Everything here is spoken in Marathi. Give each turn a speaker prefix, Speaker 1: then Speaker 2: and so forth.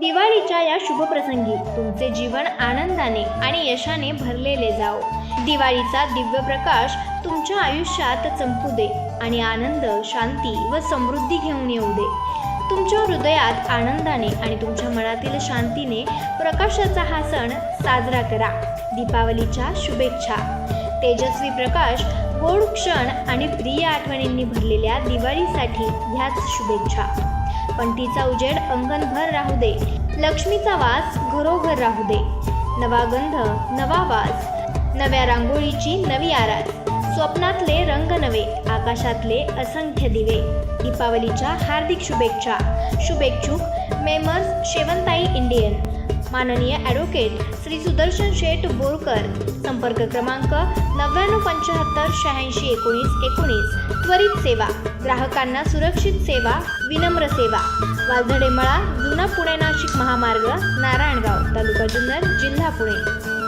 Speaker 1: दिवाळीच्या या शुभप्रसंगी तुमचे जीवन आनंदाने आणि यशाने भरलेले जाओ. दिवाळीचा दिव्य प्रकाश तुमच्या आयुष्यात चमकू दे आणि आनंद शांती व समृद्धी घेऊन येऊ दे. तुमच्या हृदयात आनंदाने आणि तुमच्या मनातील शांतीने प्रकाशाचा हा सण साजरा करा. दीपावलीच्या शुभेच्छा. तेजस्वी प्रकाश गोड क्षण आणि प्रिय आठवणींनी भरलेल्या दिवाळीसाठी ह्याच शुभेच्छा. पण तिचा उजेड अंगणभर राहू दे. लक्ष्मीचा वास घरोघर राहू दे. नवा गंध नवा वास. नव्या रांगोळीची नवी आरास. स्वप्नातले रंग नवे आकाशातले असंख्य दिवे. दीपावलीच्या हार्दिक शुभेच्छा. शुभेच्छुक मेमर्स शेवंताई इंडियन. माननीय ॲडव्होकेट श्री सुदर्शन शेठ बोरकर. संपर्क क्रमांक नव्याण्णव पंच्याहत्तर शहाऐंशी एकोणीस एकोणीस. त्वरित सेवा. ग्राहकांना सुरक्षित सेवा विनम्र सेवा. वालधडे मळा जुना पुणे नाशिक महामार्ग नारायणगाव तालुका जुन्नर जिल्हा पुणे.